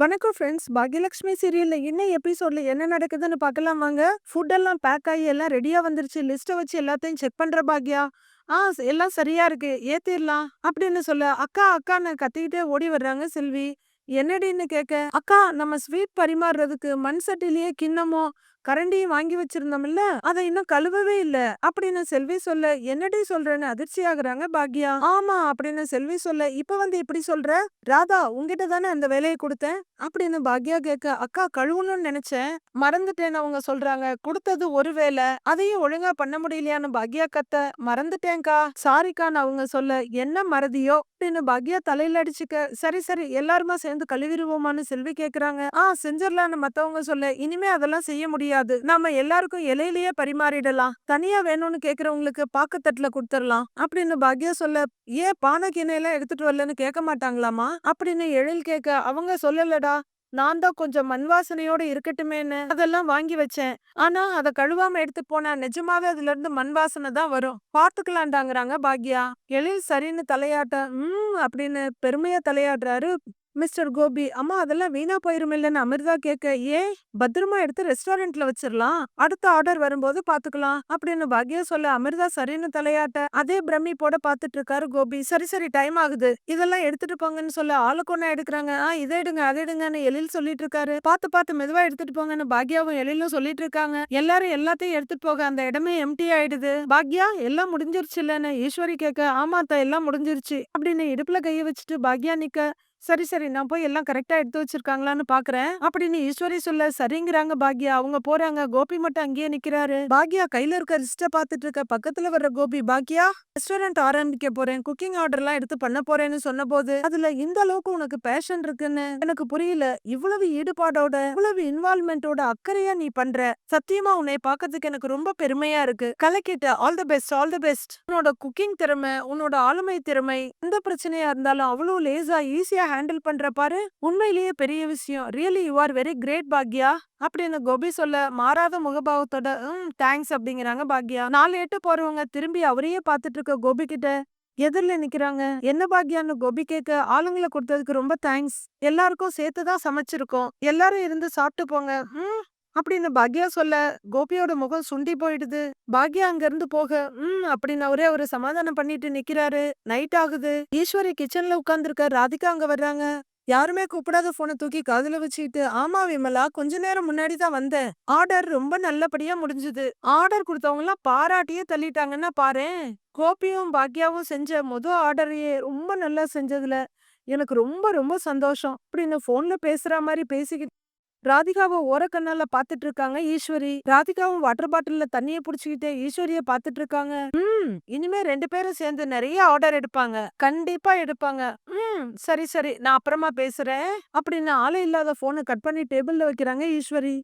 வணக்கம் ஃப்ரெண்ட்ஸ் பாக்யலட்சுமி சீரியல்ல இன்னும் எபிசோட்ல என்ன நடக்குதுன்னு பார்க்கலாம் வாங்க. ஃபுட் எல்லாம் பேக் ஆகி எல்லாம் ரெடியா வந்துருச்சு. லிஸ்ட்டை வச்சு எல்லாத்தையும் செக் பண்ற பாக்யா. ஆ எல்லாம் சரியா இருக்கு. ஏத்திடலாம் அப்படின்னு சொல்ல அக்கா அக்கான்னு கத்திக்கிட்டே ஓடி வர்றாங்க செல்வி. என்னடின்னு கேட்க அக்கா நம்ம ஸ்வீட் பரிமாறுறதுக்கு மண் சட்டிலேயே கிண்ணமோ? கரண்டியும் வாங்கி வச்சிருந்தோம்ல அதை இன்னும் கழுவவே இல்ல. அப்படின்னு செல்வி சொல்ல என்னடி சொல்றேன்னு அதிர்ச்சி ஆகுறாங்க பாக்யா. ஆமா அப்படின்னு செல்வி சொல்ல இப்ப வந்து எப்படி சொல்ற? ராதா உங்ககிட்ட தானே அந்த வேலையை கொடுத்தேன் அப்படின்னு பாக்யா கேட்க அக்கா கழுவணும்னு நினைச்சேன். மறந்துட்டேன்னு அவங்க சொல்றாங்க. கொடுத்தது ஒரு வேலை அதையும் ஒழுங்கா பண்ண முடியலையான்னு பாக்யா கத்த மறந்துட்டேன்க்கா. சாரிக்கான்னு அவங்க சொல்ல என்ன மறதியோ? அப்படின்னு பாக்யா தலையில அடிச்சுக்க சரி சரி எல்லாருமா சேர்ந்து கழுவிடுவோமான்னு செல்வி கேக்குறாங்க. ஆ செஞ்சிடலான்னு மத்தவங்க சொல்ல இனிமே அதெல்லாம் செய்ய முடியும் முடியாது. நாம எல்லாருக்கும் இலையிலேயே பரிமாறிடலாம். தனியா வேணும்னு கேக்குறவங்களுக்கு பாக்கத்தட்டுல கொடுத்துடலாம். அப்படின்னு பாக்யா சொல்ல ஏன் பானை கிணையெல்லாம் எடுத்துட்டு வரலன்னு கேட்க மாட்டாங்களாமா அப்படின்னு எழில் கேட்க அவங்க சொல்லலடா. நான் தான் கொஞ்சம் மண் வாசனையோட இருக்கட்டுமேன்னு அதெல்லாம் வாங்கி வச்சேன். ஆனா அத கழுவாம எடுத்து போனா நிஜமாவே அதுல இருந்து மண் வாசனை தான் வரும். பாத்துக்கலாண்டாங்கிறாங்க பாக்யா. எழில் சரின்னு தலையாட்ட ம் அப்படின்னு பெருமையா தலையாடுறாரு மிஸ்டர் கோபி அம்மா அதெல்லாம் வீணா போயிருமில்லன்னு அமிர்தா கேட்க ஏன் பத்திரமா எடுத்து ரெஸ்டாரண்ட்ல வச்சிடலாம் அடுத்த ஆர்டர் வரும்போது பாத்துக்கலாம் அப்படின்னு பாக்யா சொல்ல அமிர்தா சரின்னு தலையாட்ட அதே பிரமிப்போட பாத்துட்டு இருக்காரு கோபி. சரி சரி டைம் ஆகுது. இதெல்லாம் எடுத்துட்டு போங்கன்னு சொல்ல ஆளுக்கு ஒண்ணா எடுக்கிறாங்க. ஆ இதை எடுங்க அதை எடுங்கன்னு எழில் சொல்லிட்டு இருக்காரு பார்த்து பார்த்து மெதுவா எடுத்துட்டு போங்கன்னு பாக்யாவும் எழிலும் சொல்லிட்டு இருக்காங்க எல்லாரும் எல்லாத்தையும் எடுத்துட்டு போக அந்த இடமே எம்டி ஆயிடுது. பாக்யா எல்லாம் முடிஞ்சிருச்சு இல்லன்னு ஈஸ்வரி கேட்க ஆமாத்தா எல்லாம் முடிஞ்சிருச்சு அப்படின்னு இடுப்புல கையை வச்சுட்டு பாக்யா நிக்க சரி சரி. நான் போய் எல்லாம் கரெக்டா எடுத்து வச்சிருக்காங்களான்னு பாக்குறேன். அப்படின்னு ஈஸ்வரி சொல்ல சரிங்கிறாங்க பாக்யா. அவங்க போறாங்க. கோபி மட்டும் அங்கேயே நிக்கிறாரு. பாக்யா கையில இருக்க ரிஸ்ட பாத்துட்டு இருக்க பக்கத்துல வர்ற கோபி பாக்யா ரெஸ்டாரண்ட் ஆரம்பிக்க போறேன். குக்கிங் ஆர்டர் எல்லாம் எடுத்து பண்ண போறேன்னு சொன்னபோது அதுல இந்த அளவுக்கு உனக்கு பேஷன் இருக்குன்னு எனக்கு புரியல. இவ்வளவு ஈடுபாடோட இவ்வளவு இன்வால்மெண்டோட அக்கறையா நீ பண்ற. சத்தியமா உன்னை பார்க்கிறதுக்கு எனக்கு ரொம்ப பெருமையா இருக்கு. கலக்கிட்ட all the best all the best உன்னோட குக்கிங் திறமை உன்னோட ஆளுமை திறமை எந்த பிரச்சனையா இருந்தாலும் அவ்வளவு லேசா ஈஸியா ஹேண்டில் பண்ற பாரு உண்மையிலேயே பெரிய விஷயம். Really you are very great Bhagya? அப்படின்னு கோபி சொல்ல மாறாத முகபாவத்தோட ம் தேங்க்ஸ் அப்படிங்கிறாங்க பாக்யா. நாலு எட்டு போறவங்க திரும்பி அவரையே பார்த்துட்டு இருக்க கோபி கிட்ட எதிரில் நிக்கிறாங்க. என்ன பாக்யான்னு கோபி கேட்க ஆளுங்களை கொடுத்ததுக்கு ரொம்ப தேங்க்ஸ் எல்லாருக்கும் சேர்த்து தான் சமைச்சிருக்கோம். எல்லாரும் இருந்து சாப்பிட்டு போங்க. ம் அப்படின்னு பாக்யா சொல்ல கோபியோட முகம் சுண்டி போயிடுது. பாக்யா அங்க இருந்து போக ம் அப்படின்னு அவரே அவரு சமாதானம் பண்ணிட்டு நிக்கிறாரு. நைட் ஆகுது. ஈஸ்வரி கிச்சன்ல உட்கார்ந்திருக்க ராதிகா அங்க வர்றாங்க. யாருமே கூப்பிடாத போனை தூக்கி காதுல வச்சுக்கிட்டு ஆமா விமலா கொஞ்ச நேரம் முன்னாடி தான் வந்தேன். ஆர்டர் ரொம்ப நல்லபடியா முடிஞ்சது. ஆர்டர் கொடுத்தவங்க எல்லாம் பாராட்டியே தள்ளிட்டாங்கன்னா பாரேன். கோபியும் பாக்யாவும் செஞ்ச முத ஆர்டரையே ரொம்ப நல்லா செஞ்சதுல. எனக்கு ரொம்ப ரொம்ப சந்தோஷம். அப்படின்னு போன்ல பேசுற மாதிரி பேசிக்கிட்டு ராதிகாவை ஓரக்கண்ணால பாத்துட்டு இருக்காங்க ஈஸ்வரி. ராதிகாவும் வாட்டர் பாட்டில்ல தண்ணிய புடிச்சுக்கிட்டே ஈஸ்வரிய பாத்துட்டு இருக்காங்க ம். இனிமே ரெண்டு பேரும் சேர்ந்து நிறைய ஆர்டர் எடுப்பாங்க. கண்டிப்பா எடுப்பாங்க. ம் சரி சரி நான் அப்புறமா பேசுறேன். அப்படின்னு ஆளே இல்லாத போனை கட் பண்ணி டேபிள்ல வைக்கிறாங்க ஈஸ்வரி.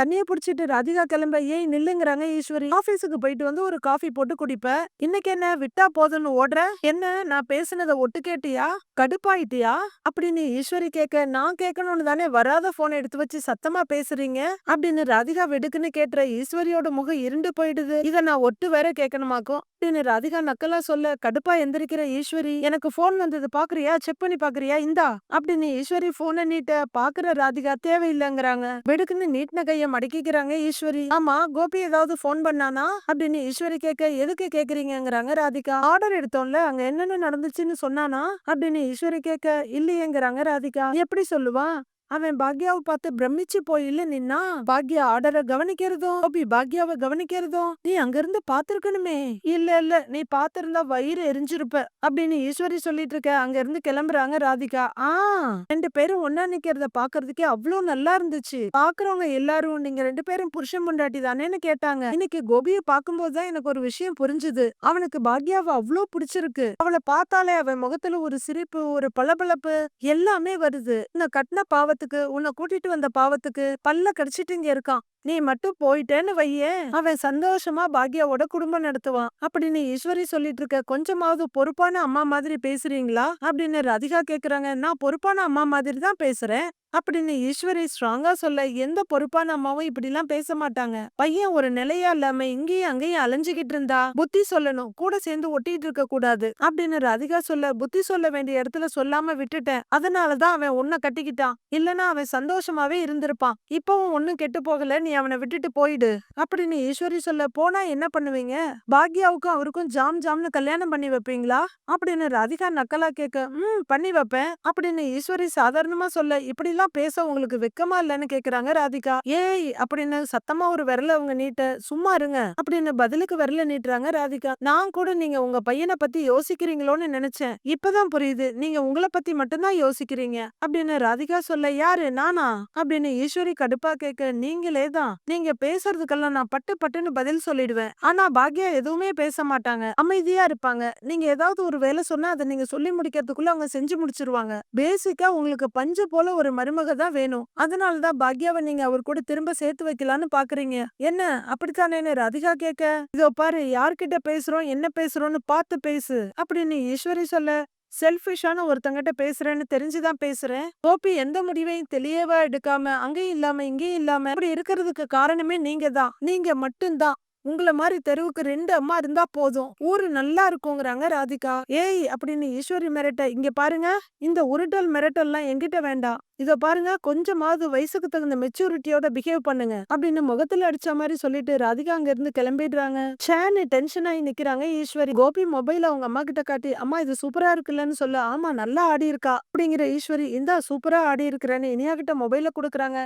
தண்ணியை பிடிச்சிட்டு ராதிகா கிளம்ப ஏன் நில்லுங்கிறாங்க ஈஸ்வரி. ஆபீஸுக்கு போயிட்டு வந்து ஒரு காஃபி போட்டு குடிப்ப. இன்னைக்கு என்ன? விட்டா போதும்னு ஓடுற? என்ன? நான் பேசினதை ஒட்டு கேட்டியா? கடுப்பாயிட்டியா? அப்படின்னு ஈஸ்வரி கேட்க நான் கேட்கணும்னு தானே வராத போன் எடுத்து வச்சு சத்தமா பேசுறீங்க? அப்படின்னு ராதிகா வெடுக்குன்னு கேட்டுற ஈஸ்வரியோட முகம் இருண்டு போயிடுது. இதை நான் ஒட்டு வேற கேட்கணுமாக்கும் அப்படின்னு ராதிகா நக்கலா சொல்ல கடுப்பா எந்திரிக்கிற ஈஸ்வரி எனக்கு போன் வந்தது பாக்குறியா? செக் பண்ணி பாக்குறியா? இந்தா அப்படின்னு ஈஸ்வரி போனை நீட்ட பாக்குற ராதிகா தேவையில்லைங்கிறாங்க. வெடுக்குன்னு நீட்டின கைய மடக்கிக்கிறாங்க ஈஸ்வரி. ஆமா கோபி ஏதாவது போன் பண்ணானா? அப்படின்னு ஈஸ்வரி கேட்க எதுக்கு கேக்குறீங்கிறாங்க ராதிகா? ஆர்டர் எடுத்தோம்ல அங்க என்னென்ன நடந்துச்சுன்னு சொன்னானா? அப்படின்னு ஈஸ்வரி கேட்க இல்லையேங்கிறாங்க ராதிகா. எப்படி சொல்லுவா? அவன் பாக்யாவை பார்த்து பிரமிச்சு போய் இல்ல நின்னா பாக்யா ஆர்டரை கவனிக்கிறதும் கோபி பாக்யாவை கவனிக்கிறதும் நீ அங்கிருந்து பாத்திருக்கணுமே. இல்ல இல்ல நீ பாத்திருந்தா வயிறு எரிஞ்சிருப்ப அப்படின்னு ஈஸ்வரி சொல்லிட்டு இருக்க. அங்க இருந்து கிளம்புறாங்க ராதிகா. ஆ. ரெண்டு பேரும் ஒன்னா நிக்கிறத பாக்குறதுக்கே அவ்வளவு நல்லா இருந்துச்சு. பாக்குறவங்க எல்லாரும் நீங்க ரெண்டு பேரும் புருஷன் முண்டாட்டி தானேன்னு கேட்டாங்க. இன்னைக்கு கோபியை பார்க்கும்போது தான் எனக்கு ஒரு விஷயம் புரிஞ்சுது. அவனுக்கு பாக்யாவை அவ்வளவு பிடிச்சிருக்கு. அவளை பார்த்தாலே அவன் முகத்துல ஒரு சிரிப்பு ஒரு பளபளப்பு எல்லாமே வருது. உன்னை கட்டின பாவத்துக்கு உன்னை கூட்டிட்டு வந்த பாவத்துக்கு பல்ல கடிச்சிட்டு இங்க இருக்கான். நீ மட்டும் போயிட்டேன்னு வையேன் அவன் சந்தோஷமா பாக்யாவோட குடும்பம் நடத்துவான். அப்படின்னு ஈஸ்வரி சொல்லிட்டு இருக்க கொஞ்சமாவது பொறுப்பான அம்மா மாதிரி பேசுறீங்களா? அப்படின்னு ராதிகா கேக்குறாங்க. நான் பொறுப்பான அம்மா மாதிரி தான் பேசுறேன். அப்படின்னு ஈஸ்வரி ஸ்ட்ராங்கா சொல்ல எந்த பொறுப்பான அம்மாவும் இப்படி எல்லாம் பேச மாட்டாங்க. பையன் ஒரு நிலையா இல்லாம இங்கேயும் அங்கேயும் அலைஞ்சுகிட்டு இருந்தா புத்தி சொல்லணும். கூட சேர்ந்து ஒட்டிட்டு இருக்க கூடாது. அப்படின்னு ராதிகா சொல்ல புத்தி சொல்ல வேண்டிய இடத்துல சொல்லாம விட்டுட்டேன். அதனாலதான் அவன் உன்னை கட்டிக்கிட்டான். இல்லனா அவன் சந்தோஷமாவே இருந்திருப்பான். இப்பவும் ஒன்னும் கெட்டு போகல. நீ அவனை விட்டுட்டு போயிடு. அப்படின்னு ஈஸ்வரி சொல்ல போனா என்ன பண்ணுவீங்க? பாக்யாவுக்கும் அவருக்கும் ஜாம் ஜாம்னு கல்யாணம் பண்ணி வைப்பீங்களா? அப்படின்னு ராதிகா நக்கலா கேட்க ம் பண்ணி வைப்பேன். அப்படின்னு ஈஸ்வரி சாதாரணமா சொல்ல இப்படி எல்லாம் பேச உங்களுக்கு வெக்கமா இல்லைன்னு கேக்குறாங்க ராதிகா. ஏய் அப்படின்னு சத்தமா ஒரு விரல அவங்க நீட்ட சும்மா இருங்க. அப்படின்னு பதிலுக்கு விரல நீட்டுறாங்க ராதிகா. நான் கூட நீங்க உங்க பையனை பத்தி யோசிக்கிறீங்களோன்னு நினைச்சேன். இப்பதான் புரியுது. நீங்க உங்களை பத்தி மட்டும்தான் யோசிக்கிறீங்க. அப்படின்னு ராதிகா சொல்ல யாரு? நானா? அப்படின்னு ஈஸ்வரி கடுப்பா கேட்க நீங்களே தான். நீங்க பேசுறதுக்கெல்லாம் நான் பட்டு பட்டுன்னு பதில் சொல்லிடுவேன். ஆனா பாக்யா எதுவுமே பேச மாட்டாங்க. அமைதியா இருப்பாங்க. நீங்க ஏதாவது ஒரு வேலை சொன்னா அதை நீங்க சொல்லி முடிக்கிறதுக்குள்ள அவங்க செஞ்சு முடிச்சிருவாங்க. பேசிக்கா உங்களுக்கு பஞ்சு போல ஒரு மருமக தான் வேணும். அதனாலதான் பாக்யாவை நீங்க அவர் கூட திரும்ப சேர்த்து வைக்கலான்னு பாக்குறீங்க. என்ன? அப்படித்தானே? ராதிகா கேட்க இதோ பாரு யார்கிட்ட பேசுறோம் என்ன பேசுறோம்னு பார்த்து பேசு. அப்படின்னு ஈஸ்வரி சொல்ல செல்ஃபிஷான ஒருத்தங்கிட்ட பேசுறேன்னு தெரிஞ்சுதான் பேசுறேன். கோபி எந்த முடிவையும் தெளியவா எடுக்காம அங்கேயும் இல்லாம இங்கேயும் இல்லாம அப்படி இருக்கிறதுக்கு காரணமே நீங்க தான் நீங்க மட்டும்தான். உங்களை மாதிரி தெருவுக்கு ரெண்டு அம்மா இருந்தா போதும். ஊரு நல்லா இருக்குங்கிறாங்க ராதிகா. ஏய் அப்படின்னு ஈஸ்வரி மிரட்ட இங்க பாருங்க இந்த உருட்டல் மிரட்டல்லாம் எங்கிட்ட வேண்டாம். இத பாருங்க கொஞ்சமாவது வயசுக்கு தகுந்த மெச்சூரிட்டியோட பிஹேவ் பண்ணுங்க அப்படின்னு முகத்துல அடிச்ச மாதிரி சொல்லிட்டு ராதிகா அங்க இருந்து கிளம்பிடுறாங்க. சேனு டென்ஷன் ஆகி நிக்கிறாங்க ஈஸ்வரி. கோபி மொபைல் அவங்க அம்மா கிட்ட காட்டி அம்மா இது சூப்பரா இருக்குல்லன்னு சொல்ல. ஆமா நல்லா ஆடி இருக்கா அப்படிங்கிற ஈஸ்வரி இந்தா சூப்பரா ஆடி இருக்கிறேன்னு இனியா கிட்ட மொபைல கொடுக்குறாங்க.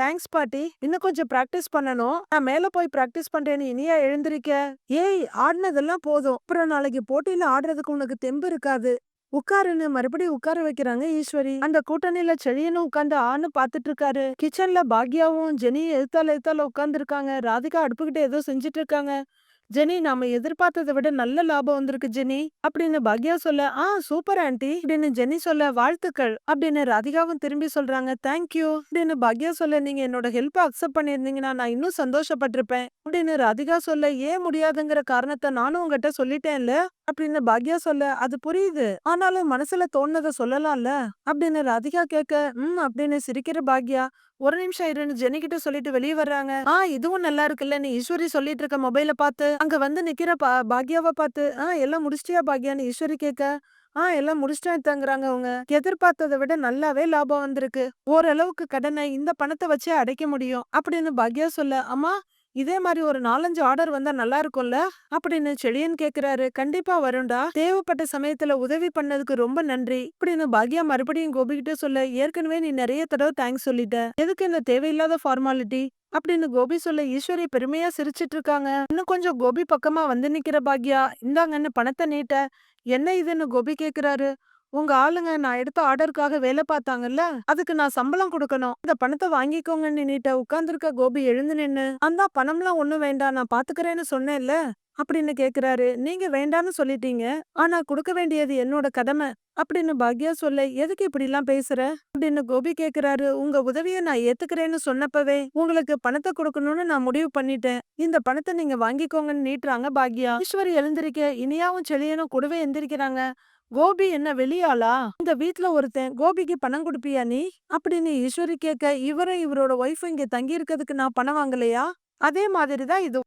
தேங்க்ஸ் பாட்டி. இன்னும் கொஞ்சம் பிராக்டிஸ் பண்ணணும். நான் மேல போய் பிராக்டிஸ் பண்றேன்னு இனியா எழுந்திருக்க. ஏய் ஆடினதெல்லாம் போதும். அப்புறம் நாளைக்கு போட்டியில ஆடுறதுக்கு உனக்கு தெம்பு இருக்காது. உட்காருன்னு மறுபடியும் உட்கார வைக்கிறாங்க ஈஸ்வரி. அந்த கூட்டணியில செழியனும் உட்காந்து ஆன்னு பாத்துட்டு இருக்காரு. கிச்சன்ல பாக்யாவும் ஜெனி எழுத்தால எழுத்தால உட்கார்ந்து இருக்காங்க ராதிகா அடுப்புகிட்ட ஏதோ செஞ்சுட்டு இருக்காங்க. ஜெனி நாம எதிர்பார்த்ததை விட நல்ல லாபம் வந்திருக்கு ஜெனி அப்படின்னு பாக்யா சொல்ல ஆ சூப்பர் ஆண்டி அப்படின்னு ஜெனி சொல்ல வாழ்த்துக்கள் அப்படின்னு ராதிகாவும் திரும்பி சொல்றாங்க தேங்க்யூ அப்படின்னு பாக்யா சொல்ல நீங்க என்னோட ஹெல்ப் அக்செப்ட் பண்ணிருந்தீங்கன்னா நான் இன்னும் சந்தோஷப்பட்டிருப்பேன் அப்படின்னு ராதிகா சொல்ல ஏன் முடியாதுங்கிற காரணத்தை நானும் உங்ககிட்ட சொல்லிட்டேன்ல அப்படின்னு பாக்யா சொல்ல அது புரியுது ஆனாலும் மனசுல தோணுனதை சொல்லலாம்ல அப்படின்னு ராதிகா கேட்க ம் அப்படின்னு சிரிக்கிற பாக்யா ஒரு நிமிஷம் இருன்னு ஜெனி கிட்ட சொல்லிட்டு வெளியே வர்றாங்க. ஆ இதுவும் நல்லா இருக்குல்ல. நீ ஈஸ்வரி சொல்லிட்டு இருக்க மொபைல பார்த்து அங்க வந்து நிக்கிற பா பாக்யாவை பார்த்து ஆ எல்லாம் முடிச்சிட்டியா பாக்யான்னு ஈஸ்வரி கேட்க ஆ எல்லாம் முடிச்சிட்டேன் தங்குறாங்க அவங்க. எதிர்பார்த்ததை விட நல்லாவே லாபம் வந்திருக்கு. ஓரளவுக்கு கடனை இந்த பணத்தை வச்சே அடைக்க முடியும். அப்படின்னு பாக்யா சொல்ல அம்மா இதே மாதிரி ஒரு நாலஞ்சு ஆர்டர் வந்தா நல்லா இருக்கும்ல? அப்படின்னு செழியன் கேக்குறாரு. கண்டிப்பா வரும்டா. தேவைப்பட்ட சமயத்துல உதவி பண்ணதுக்கு ரொம்ப நன்றி. இப்படின்னு பாக்யா மறுபடியும் கோபிகிட்ட சொல்ல ஏற்கனவே நீ நிறைய தடவை தேங்க்ஸ் சொல்லிட்ட. எதுக்கு இந்த தேவையில்லாத ஃபார்மாலிட்டி அப்படின்னு கோபி சொல்ல ஈஸ்வரி பெருமையா சிரிச்சிட்டு இருக்காங்க இன்னும் கொஞ்சம் கோபி பக்கமா வந்து நிக்கிற பாக்யா. இந்தாங்கன்னு பணத்தை நீட்ட. என்ன இதுன்னு கோபி கேக்குறாரு. உங்க ஆளுங்க நான் எடுத்த ஆர்டருக்காக வேலை பார்த்தாங்கல்ல அதுக்கு நான் சம்பளம் கொடுக்கணும். இந்த பணத்தை வாங்கிக்கோங்கன்னு நீட்ட உட்கார்ந்துருக்க கோபி எழுந்து நின்னு அந்த பணம்லாம் ஒண்ணும் வேண்டாம் நான் பாத்துக்கிறேன்னு சொன்னேன்ல அப்படின்னு கேக்குறாரு. நீங்க வேண்டான்னு சொல்லிட்டீங்க ஆனா கொடுக்க வேண்டியது என்னோட கடமை அப்படின்னு பாக்யா சொல்ல எதுக்கு இப்படி எல்லாம் பேசுற? அப்படின்னு கோபி கேக்குறாரு. உங்க உதவிய நான் ஏத்துக்கிறேன்னு சொன்னப்பவே உங்களுக்கு பணத்தை கொடுக்கணும்னு நான் முடிவு பண்ணிட்டேன். இந்த பணத்தை நீங்க வாங்கிக்கோங்கன்னு நீட்டுறாங்க பாக்யா. ஈஸ்வரி எழுந்திருக்க இனியாவும் செழியனும் கூடவே எந்திரிக்கிறாங்க. கோபி என்ன வெளியாளா? இந்த வீட்ல ஒருத்தன் கோபிக்கு பணம் கொடுப்பியா நீ? அப்படின்னு ஈஸ்வரி கேட்க இவரும் இவரோட ஒய்ஃபும் இங்க தங்கி இருக்கிறதுக்கு நான் பணம் வாங்கலையா? அதே மாதிரிதான் இது.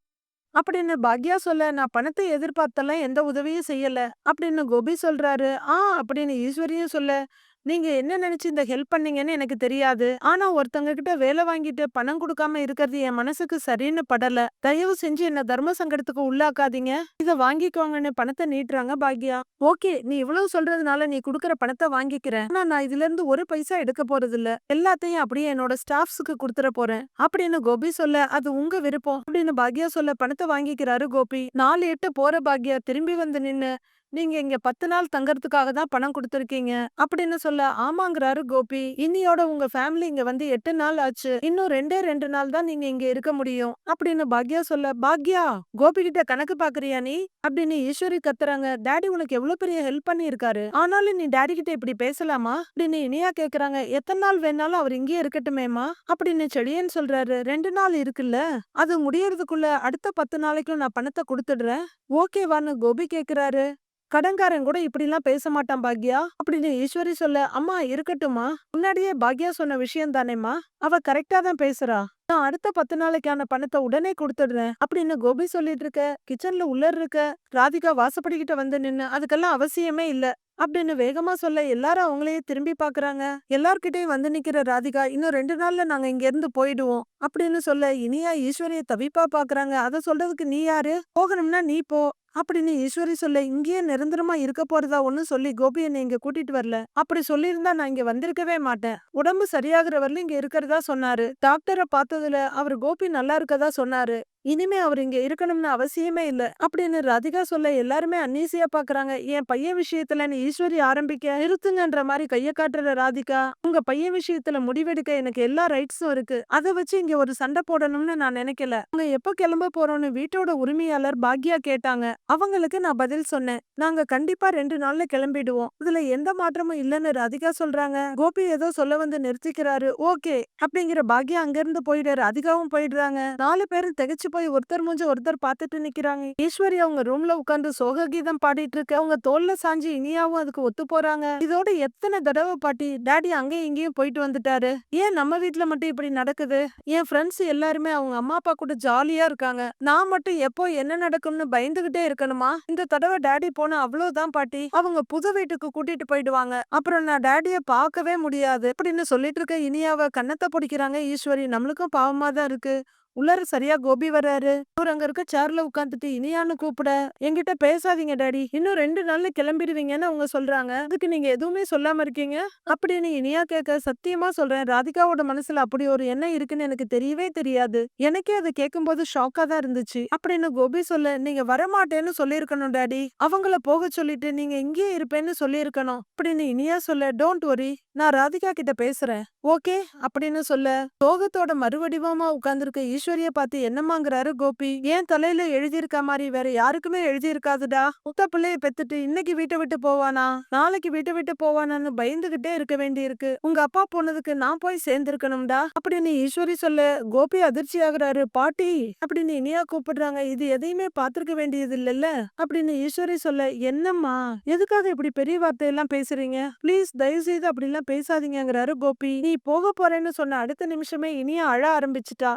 அப்படின்னு பாக்யா சொல்ல நான் பணத்தை எதிர்பார்த்தெல்லாம் எந்த உதவியும் செய்யல. அப்படின்னு கோபி சொல்றாரு. ஆ அப்படின்னு ஈஸ்வரியும் சொல்ல நீங்க என்ன நினைச்சு இந்த ஹெல்ப் பண்ணீங்கன்னு எனக்கு தெரியாது. ஆனா ஒருத்தங்க கிட்ட வேலை வாங்கிட்டு பணம் கொடுக்காம இருக்கிறது என் மனசுக்கு சரின்னு படல. தயவு செஞ்சு என்ன தர்ம சங்கடத்துக்கு உள்ளாக்காதீங்க. இத வாங்கிக்கோங்கன்னு பணத்தை நீட்டுறாங்க பாக்யா. ஓகே நீ இவ்வளவு சொல்றதுனால நீ குடுக்கற பணத்தை வாங்கிக்கிறேன். ஆனா நான் இதுல இருந்து ஒரு பைசா எடுக்க போறது இல்ல எல்லாத்தையும் அப்படியே என்னோட ஸ்டாஃப்ஸுக்கு கொடுத்துட போறேன். அப்படின்னு கோபி சொல்ல அது உங்க விருப்பம். அப்படின்னு பாக்யா சொல்ல பணத்தை வாங்கிக்கிறாரு கோபி. நாலு எட்டு போற பாக்யா. திரும்பி வந்து நின்னு நீங்க இங்க பத்து நாள் தங்கறதுக்காக தான் பணம் கொடுத்துருக்கீங்க. அப்படின்னு சொல்ல ஆமாங்கிறாரு கோபி. இன்னியோட உங்க ஃபேமிலி இங்க வந்து எட்டு நாள் ஆச்சு. இன்னும் ரெண்டே ரெண்டு நாள் தான் நீங்க இங்க இருக்க முடியும். அப்படின்னு பாக்யா சொல்ல பாக்யா கோபி கிட்ட கணக்கு பாக்குறியா நீ? அப்படின்னு ஈஸ்வரி கத்துறாங்க. டாடி உனக்கு எவ்வளவு பெரிய ஹெல்ப் பண்ணி இருக்காரு ஆனாலும் நீ டாடி கிட்ட இப்படி பேசலாமா? அப்படின்னு இனியா கேக்குறாங்க. எத்தனை நாள் வேணாலும் அவர் இங்கேயே இருக்கட்டுமேமா அப்படின்னு செடியன் சொல்றாரு. ரெண்டு நாள் இருக்குல்ல. அது முடியறதுக்குள்ள அடுத்த பத்து நாளைக்கும் நான் பணத்தை கொடுத்துடுறேன். ஓகேவான்னு கோபி கேக்குறாரு. கடன்காரன் கூட இப்படிலாம் பேச மாட்டான் பாக்யா? அப்படின்னு ஈஸ்வரி சொல்ல அம்மா இருக்கட்டுமா முன்னாடியே பாக்யா சொன்ன விஷயம் தானேம்மா? அவ கரெக்டா தான் பேசுறா. நான் அடுத்த பத்து நாளைக்கான பணத்தை உடனே கொடுத்துடுறேன் அப்படின்னு கோபி சொல்லிட்டு இருக்க கிச்சன்ல உள்ள இருக்க ராதிகா வாசப்படிக்கிட்ட வந்து நின்னு அதுக்கெல்லாம் அவசியமே இல்ல அப்படின்னு வேகமா சொல்ல எல்லாரும் அவங்களையே திரும்பி பாக்குறாங்க. எல்லார்கிட்டயும் வந்து நிக்கிற ராதிகா இன்னும் ரெண்டு நாள்ல நாங்க இங்க இருந்து போயிடுவோம் அப்படின்னு சொல்ல இனியா ஈஸ்வரிய தவிப்பா பாக்குறாங்க. அத சொல்றதுக்கு நீ யாரு? போகணும்னா நீ போ. அப்படின்னு ஈஸ்வரி சொல்ல இங்கேயே நிரந்தரமா இருக்க போறதா ஒண்ணு சொல்லி கோபி என்னை இங்க கூட்டிட்டு வரல. அப்படி சொல்லியிருந்தா நான் இங்க வந்திருக்கவே மாட்டேன். உடம்பு சரியாகிற வரலும் இங்க இருக்கிறதா சொன்னாரு. டாக்டரை பார்த்ததுல அவர் கோபி நல்லா இருக்கதா சொன்னாரு. இனிமே அவர் இங்க இருக்கணும்னு அவசியமே இல்ல. அப்படின்னு ராதிகா சொல்ல எல்லாருமே அன்னீசியா பாக்குறாங்க. என் பையன் விஷயத்துல நீ ஈஸ்வரி ஆரம்பிக்க நிறுத்துங்கன்ற மாதிரி கைய காட்டுற ராதிகா. உங்க பையன் விஷயத்துல முடிவெடுக்க எனக்கு எல்லா ரைட்ஸும் இருக்கு. அதை வச்சு இங்க ஒரு சண்டை போடணும்னு நான் நினைக்கல. உங்க எப்ப கிளம்ப போறோம்னு வீட்டோட உரிமையாளர் பாக்யா கேட்டாங்க. அவங்களுக்கு நான் பதில் சொன்னேன். நாங்க கண்டிப்பா ரெண்டு நாள்ல கிளம்பிடுவோம். இதுல எந்த மாற்றமும் இல்லைன்னு ராதிகா சொல்றாங்க. கோபி ஏதோ சொல்ல வந்து நிறுத்திக்கிறாரு. ஓகே. அப்படிங்கிற பாக்யா அங்கிருந்து போயிடுற ராதிகாவும் போயிடுறாங்க. நாலு பேரும் திகச்சு போய் ஒருத்தர் மூஞ்சி ஒருத்தர் பார்த்துட்டு நிக்கிறாங்க. ஈஸ்வரி அவங்க ரூம்ல உட்காந்து சோக கீதம் பாடிட்டு இருக்க அவங்க தோல்ல சாஞ்சு இனியாவும் அதுக்கு ஒத்து போறாங்க. இதோட எத்தனை தடவை பாட்டி டாடி அங்கேயும் இங்கேயும் போயிட்டு வந்துட்டாரு. ஏன் நம்ம வீட்டுல மட்டும் இப்படி நடக்குது? என் ஃப்ரெண்ட்ஸ் எல்லாருமே அவங்க அம்மா அப்பா கூட ஜாலியா இருக்காங்க. நான் மட்டும் எப்போ என்ன நடக்கும்னு பயந்துகிட்டே இருக்கணுமா? இந்த தடவை டேடி போனா அவ்வளவுதான் பாட்டி. அவங்க புது வீட்டுக்கு கூட்டிட்டு போயிடுவாங்க. அப்புறம் நான் டேடிய பார்க்கவே முடியாது. அப்படின்னு சொல்லிட்டு இருக்க இனியாவ கன்னத்தை பிடிக்கிறாங்க ஈஸ்வரி. நம்மளுக்கும் பாவமா தான் இருக்கு. உள்ளார சரியா கோபி வர்றாரு அவர் அங்க இருக்க சேர்ல உட்காந்துட்டு இனியான்னு கூப்பிட? என்கிட்ட பேசாதீங்க டாடி. இன்னும் ரெண்டு நாள்ல கிளம்பிடுவீங்கன்னு அவங்க சொல்றாங்க. அதுக்கு நீங்க எதுவுமே சொல்லாம இருக்கீங்க? அப்படின்னு இனியா கேட்க சத்தியமா சொல்றேன். ராதிகாவோட மனசுல அப்படி ஒரு எண்ணம் இருக்குன்னு எனக்கு தெரியவே தெரியாது. எனக்கே அதை கேட்கும்போது ஷாக்கா தான் இருந்துச்சு. அப்படின்னு கோபி சொல்ல நீங்க வரமாட்டேன்னு சொல்லியிருக்கணும் டாடி. அவங்கள போக சொல்லிட்டு நீங்க இங்கேயே இருப்பேன்னு சொல்லியிருக்கணும். அப்படின்னு இனியா சொல்ல டோன்ட் ஒரி நான் ராதிகா கிட்ட பேசுறேன். ஓகே? அப்படின்னு சொல்ல சோகத்தோட மறுவடிவமா உட்கார்ந்துருக்க ஈஸ்வரிய பார்த்து என்னமாங்கிறாரு கோபி? ஏன் தலையில எழுதியிருக்க மாதிரி? வேற யாருக்குமே எழுதியிருக்காதுடா. முத்த பிள்ளைய பெத்துட்டு இன்னைக்கு வீட்டை விட்டு போவானா? நாளைக்கு வீட்டை விட்டு போவானான்னு பயந்துகிட்டே இருக்க வேண்டியிருக்கு. உங்க அப்பா போனதுக்கு நான் போய் சேர்ந்திருக்கணும்டா. அப்படின்னு ஈஸ்வரி சொல்ல கோபி அதிர்ச்சி ஆகுறாரு பாட்டி அப்படின்னு இனியா கூப்பிடுறாங்க. இது எதையுமே பாத்திருக்க வேண்டியது இல்லல்ல அப்படின்னு ஈஸ்வரி சொல்ல என்னம்மா? எதுக்காக இப்படி பெரிய வார்த்தையெல்லாம் பேசுறீங்க? ப்ளீஸ் தயவு செய்து அப்படிலாம் பேசாதீங்கங்கிறாரு கோபி. நீ போக போறேன்னு சொன்ன அடுத்த நிமிஷமே இனியா அழ ஆரம்பிச்சிட்டா.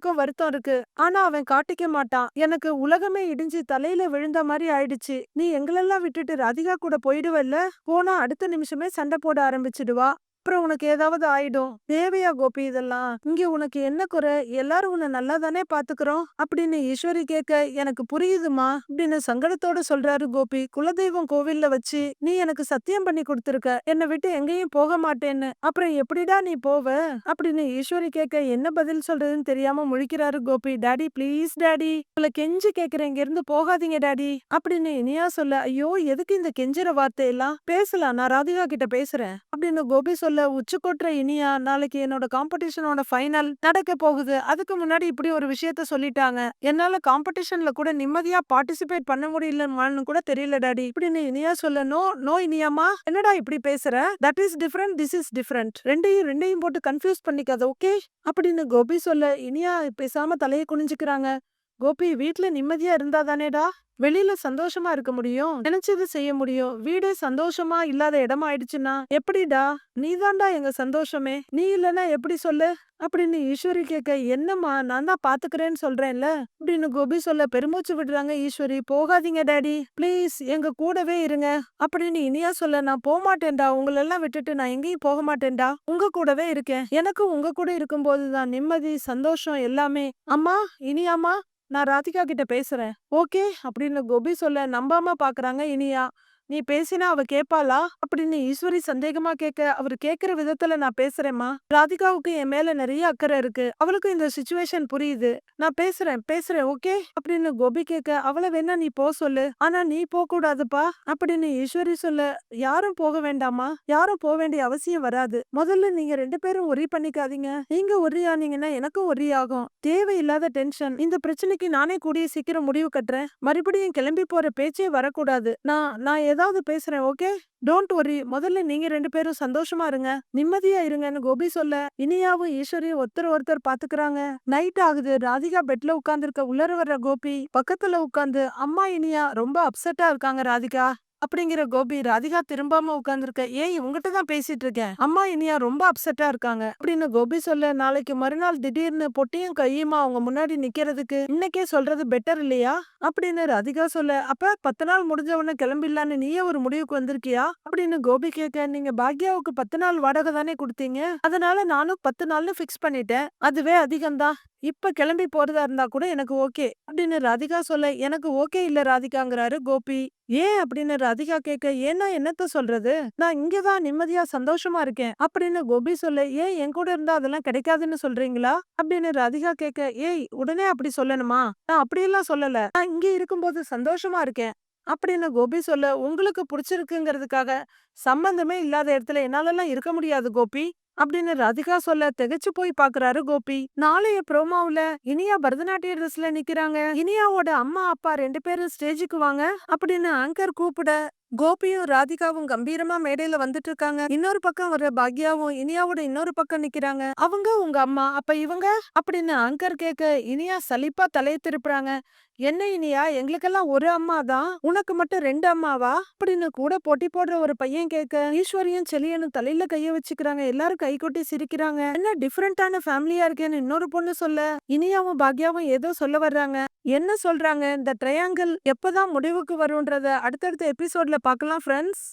செழியனுக்கும் வருத்தம் இருக்கு. ஆனா அவன் காட்டிக்க மாட்டான். எனக்கு உலகமே இடிஞ்சு தலையில விழுந்த மாதிரி ஆயிடுச்சு. நீ எங்களெல்லாம் விட்டுட்டு ராதிகா கூட போயிடுவல்ல? போனா அடுத்த நிமிஷமே சண்டை போட ஆரம்பிச்சிடுவா. அப்புறம் உனக்கு ஏதாவது ஆயிடும். தேவையா கோபி இதெல்லாம்? இங்க உனக்கு என்ன குறை? எல்லாரும் உன்னை நல்லா தானே பாத்துக்கிறோம்? அப்படின்னு ஈஸ்வரி கேட்க எனக்கு புரியுதுமா அப்படின்னு சங்கடத்தோட சொல்றாரு கோபி. குலதெய்வம் கோவில்ல வச்சு நீ எனக்கு சத்தியம் பண்ணி கொடுத்துருக்க. என்னை விட்டு எங்கேயும் போக மாட்டேன்னு. அப்புறம் எப்படிடா நீ போவ? அப்படின்னு ஈஸ்வரி கேட்க என்ன பதில் சொல்றதுன்னு தெரியாம முழிக்கிறாரு கோபி. Daddy please daddy. உங்களை கெஞ்சி கேக்குறேன் இங்க இருந்து போகாதீங்க டாடி. அப்படின்னு இனியா சொல்ல ஐயோ எதுக்கு இந்த கெஞ்சுற வார்த்தையெல்லாம்? பேசலாம். நான் ராதிகா கிட்ட பேசுறேன். அப்படின்னு கோபி சொல்ல உச்சு கொட்டுற இனியா நாளைக்கு என்னோட காம்படிஷனோட ஃபைனல் நடக்க போகுது. அதுக்கு முன்னாடி இப்படி ஒரு விஷயத்த சொல்லிட்டாங்க. என்னால காம்படிஷன்ல கூட நிம்மதியா பார்ட்டிசிபேட் பண்ண முடியலன்னு கூட தெரியல டாடி. இப்படின்னு இனியா சொல்ல நோ நோ இனியாமா என்னடா இப்படி பேசுற? That is different this is different ரெண்டையும் ரெண்டையும் போட்டு கன்ஃபியூஸ் பண்ணிக்காத ஓகே அப்படின்னு கோபி சொல்ல இனியா பேசாம தலையை குனிஞ்சுக்கிறாங்க. கோபி வீட்ல நிம்மதியா இருந்தா தானேடா? வெளியில சந்தோஷமா இருக்க முடியும் நினைச்சது செய்ய முடியும். வீடு சந்தோஷமா இல்லாத இடமா ஆயிடுச்சுன்னா எப்படிடா? நீதான்டா எங்க சந்தோஷமே. நீ இல்லனா எப்படி சொல்லு? அப்படின்னு ஈஸ்வரி கேட்க என்னம்மா நான் தான் பாத்துக்கிறேன்னு சொல்றேன்ல? அப்படின்னு கோபி சொல்ல பெருமூச்சு விடுறாங்க ஈஸ்வரி. போகாதீங்க டேடி. ப்ளீஸ் எங்க கூடவே இருங்க. அப்படின்னு இனியா சொல்ல நான் போக மாட்டேன்டா உங்களெல்லாம் விட்டுட்டு நான் எங்கேயும் போக மாட்டேன்டா. உங்க கூடவே இருக்கேன். எனக்கும் உங்க கூட இருக்கும்போது தான் நிம்மதி சந்தோஷம் எல்லாமே. அம்மா இனியாம்மா? நான் ராதிகா கிட்ட பேசுறேன். ஓகே அப்படின்னு கோபி சொல்ல நம்பாம பாக்குறாங்க இனியா. நீ பேசினா அவ கேப்பாளா? அப்படின்னு ஈஸ்வரி சந்தேகமா கேட்க அவர் கேக்குற விதத்துல நான் பேசுறேம்மா. ராதிகாவுக்கு என் மேல நிறைய அக்கறை இருக்கு. அவளுக்கும் இந்த சுச்சுவேஷன் புரியுது. நான் பேசுறேன் பேசுறேன் ஓகே? அப்படின்னு கோபி கேட்க அவளை வேணா நீ போ சொல்லு. ஆனா நீ போக கூடாதுப்பா அப்படின்னு ஈஸ்வரி சொல்ல யாரும் போக வேண்டாமா யாரும் போக வேண்டிய அவசியம் வராது. முதல்ல நீங்க ரெண்டு பேரும் ஒரி பண்ணிக்காதீங்க. நீங்க ஒரி ஆனீங்கன்னா எனக்கும் ஒரி ஆகும். தேவையில்லாத டென்ஷன் இந்த பிரச்சனைக்கு நானே கூடிய சீக்கிரம் முடிவு கட்டுறேன். மறுபடியும் கிளம்பி போற பேச்சே வரக்கூடாது. நான் நான் ஏதாவது பேசுறேன் ஓகே? டோன்ட் ஒரி முதல்ல நீங்க ரெண்டு பேரும் சந்தோஷமா இருங்க. நிம்மதியா இருங்கன்னு கோபி சொல்ல. இனியாவும் ஈஸ்வரியும் ஒருத்தர் ஒருத்தர் பாத்துக்கிறாங்க. நைட் ஆகுது. ராதிகா பெட்ல உட்கார்ந்திருக்க உள்ளர வர்ற கோபி பக்கத்துல உட்கார்ந்து அம்மா இனியா ரொம்ப அப்செட்டா இருக்காங்க ராதிகா. அப்படிங்கிற கோபி ராதிகா திரும்பாம உட்கார்ந்திருக்க ஏய் உங்ககிட்ட தான் பேசிட்டு இருக்கேன். அம்மா இனியா ரொம்ப அப்செட்டா இருக்காங்க. அப்படின்னு கோபி சொல்ல நாளைக்கு மறுநாள் திடீர்னு பொட்டியும் கையுமா அவங்க முன்னாடி நிக்கிறதுக்கு? இன்னைக்கே சொல்றது பெட்டர் இல்லையா? அப்படின்னு ராதிகா சொல்ல அப்ப பத்து நாள் முடிஞ்ச உடனே கிளம்பிடலான்னு நீயே ஒரு முடிவுக்கு வந்திருக்கியா? அப்படின்னு கோபி கேட்க நீங்க பாக்யாவுக்கு பத்து நாள் வாடகை தானே கொடுத்தீங்க? அதனால நானும் பத்து நாள்னு ஃபிக்ஸ் பண்ணிட்டேன். அதுவே அதிகம்தான். இப்ப கிளம்பி போறதா இருந்தா கூட எனக்கு ஓகே. அப்படின்னு ராதிகா சொல்ல எனக்கு ஓகே இல்ல ராதிகாங்கிறாரு கோபி. ஏன்? அப்படின்னு ராதிகா கேட்க ஏன்னா என்னத்த சொல்றது? நான் இங்கதான் நிம்மதியா சந்தோஷமா இருக்கேன். அப்படின்னு கோபி சொல்ல ஏன் என் கூட இருந்தா அதெல்லாம் கிடைக்காதுன்னு சொல்றீங்களா? அப்படின்னு ராதிகா கேட்க ஏய் உடனே அப்படி சொல்லணுமா? நான் அப்படியெல்லாம் சொல்லல. நான் இங்க இருக்கும்போது சந்தோஷமா இருக்கேன். அப்படின்னு கோபி சொல்ல உங்களுக்கு பிடிச்சிருக்குங்கிறதுக்காக சம்பந்தமே இல்லாத இடத்துல என்னாலலாம் இருக்க முடியாது கோபி. அப்படின்னு ராதிகா சொல்ல திகைச்சு போய் பாக்குறாரு கோபி. நாளைய ப்ரோமோவுல இனியா பரதநாட்டிய ட்ரெஸ்ல நிக்கிறாங்க. இனியாவோட அம்மா அப்பா ரெண்டு பேரும் ஸ்டேஜுக்கு வாங்க அப்படின்னு ஆங்கர் கூப்பிட கோபியும் ராதிகாவும் கம்பீரமா மேடையில வந்துட்டு இருக்காங்க இன்னொரு பக்கம் வர பாக்யாவும் இனியாவோட இன்னொரு பக்கம் நிக்கிறாங்க. அவங்க உங்க அம்மா அப்ப இவங்க? அப்படின்னு அங்கர் கேட்க இனியா சலிப்பா தலையை திருப்புறாங்க. என்ன இனியா எங்களுக்கெல்லாம் ஒரு அம்மா தான். உனக்கு மட்டும் ரெண்டு அம்மாவா? அப்படின்னு கூட போட்டி போடுற ஒரு பையன் கேட்க ஈஸ்வரியும் செலியனும் தலையில கைய வச்சுக்கிறாங்க. எல்லாரும் கை கொட்டி சிரிக்கிறாங்க. என்ன டிஃபரெண்டான ஃபேமிலியா இருக்கேன்னு இன்னொரு பொண்ணு சொல்ல? இனியாவும் பாக்யாவும் ஏதோ சொல்ல வர்றாங்க. என்ன சொல்றாங்க? இந்த ட்ரையாங்கிள் எப்பதான் முடிவுக்கு வரும்ன்றத அடுத்தடுத்த எபிசோட்ல பார்க்கலாம் ஃப்ரெண்ட்ஸ்